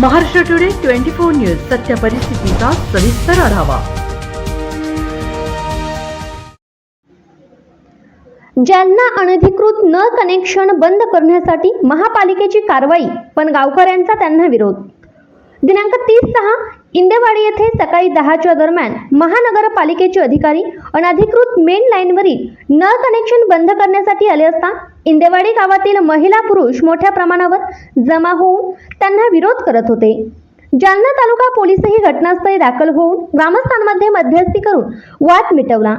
Maharashtra today twenty four news सत्य परिस्थितीचा सविस्तर आढावा. ज्यांना अनधिकृत नळ कनेक्शन बंद करण्यासाठी महापालिकेची कारवाई पण गावकऱ्यांचा त्यांना विरोध. दिनांक तीस सहा इंदेवाडी येथे सकाळी दहाच्या दरम्यान महानगरपालिकेचे अधिकारी अनधिकृत मेन लाईनवरील नळ कनेक्शन बंद करण्यासाठी आले असता इंदेवाडी गावातील महिला पुरुष मोठ्या प्रमाणावर जमा होऊन त्यांना विरोध करत होते. जालना तालुका पोलीसही घटनास्थळी दाखल होऊन ग्रामस्थांमध्ये मध्यस्थी करून वाद मिटवला.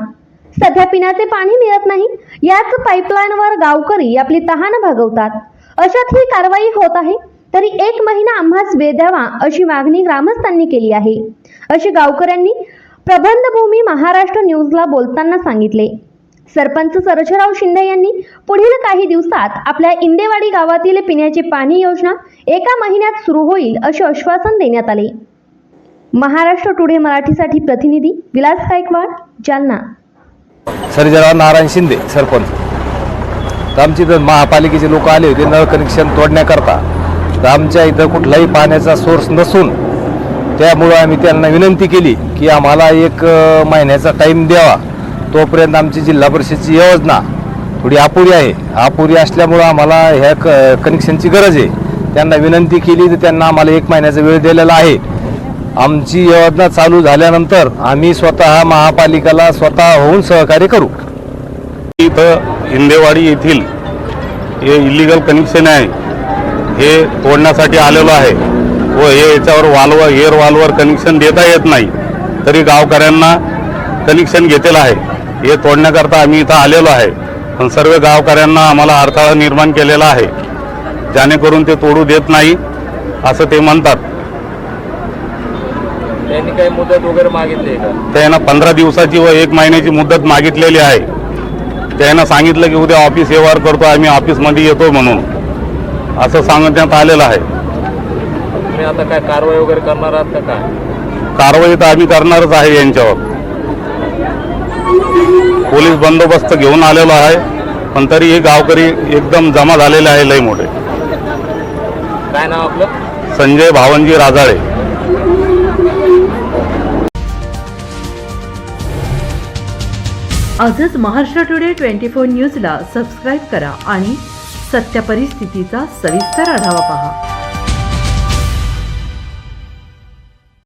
सध्या पिण्याचे पाणी मिळत नाही याच पाईपलाईनवर गावकरी आपली तहान भागवतात. अशात ही कारवाई होत आहे तरी एक महिना आम्हास वेळ द्यावा अशी मागणी ग्रामस्थांनी केली आहे. अशी गावकऱ्यांनी प्रबंधभूमी महाराष्ट्र न्यूजला बोलताना सांगितले. सरपंच सरजराव शिंदे यांनी पुढील काही दिवसात आपल्या इंदेवाडी गावातील पिण्याचे पाणी योजना एका महिन्यात सुरू होईल असे आश्वासन देण्यात आले. महाराष्ट्र टुडे मराठीसाठी प्रतिनिधी विलास गायकवाड जालना. सरजराव नारायण शिंदे सरपंच. तर आमची जर महापालिकेचे लोक आले होते नळ कनेक्शन तोडण्याकरता. तर आमच्या इथं कुठलाही पाण्याचा सोर्स नसून त्यामुळं आम्ही त्यांना विनंती केली की आम्हाला एक महिन्याचा टाईम द्यावा. तोपर्यंत आमची जिल्हा परिषदची योजना थोडी अपुरी आहे. अपुरी असल्यामुळं आम्हाला ह्या क कनेक्शनची गरज आहे. त्यांना विनंती केली तर त्यांना आम्हाला एक महिन्याचा वेळ दिलेला आहे. आमची योजना चालू झाल्यानंतर आम्ही स्वतः महापालिकेला स्वतः होऊन सहकार्य करू. इथं हिंदेवाडी येथील हे इलिगल कनेक्शन आहे. हे तोडण्यासाठी आलेलो आहे. व हे याच्यावर वाल्वर एअर वाल्वर कनेक्शन देता येत नाही. तरी गावकऱ्यांना कनेक्शन घेतलेलं आहे. हे तोडण्याकरता आम्ही इथं आलेलो आहे. पण सर्व गावकऱ्यांना आम्हाला अडथळा निर्माण केलेला आहे. जेणेकरून ते तोडू देत नाही असं ते म्हणतात. त्यांनी काही मुदत वगैरे मागितली का? त्यांना पंधरा दिवसाची व एक महिन्याची मुदत मागितलेली आहे. त्यांना सांगितलं की उद्या ऑफिस व्यवहार करतो आम्ही ऑफिसमध्ये येतो म्हणून. असं सांगण्यात आलेलं आहे. तुम्ही आता काय कारवाई वगैरे करणार आहात का काय? कारवाई तर आम्ही करणारच आहे यांच्यावर. पोलीस बंदोबस्त घेऊन आलेलो आहे पण तरी हे गावकरी एकदम जमा झालेले आहे लय मोठे. काय नाव आपलं? संजय भावनजी राजाळे. आजच महाराष्ट्र टुडे ट्वेंटी फोर न्यूजला सबस्क्राईब करा आणि सत्य परिस्थितीचा सविस्तर आढावा पहा.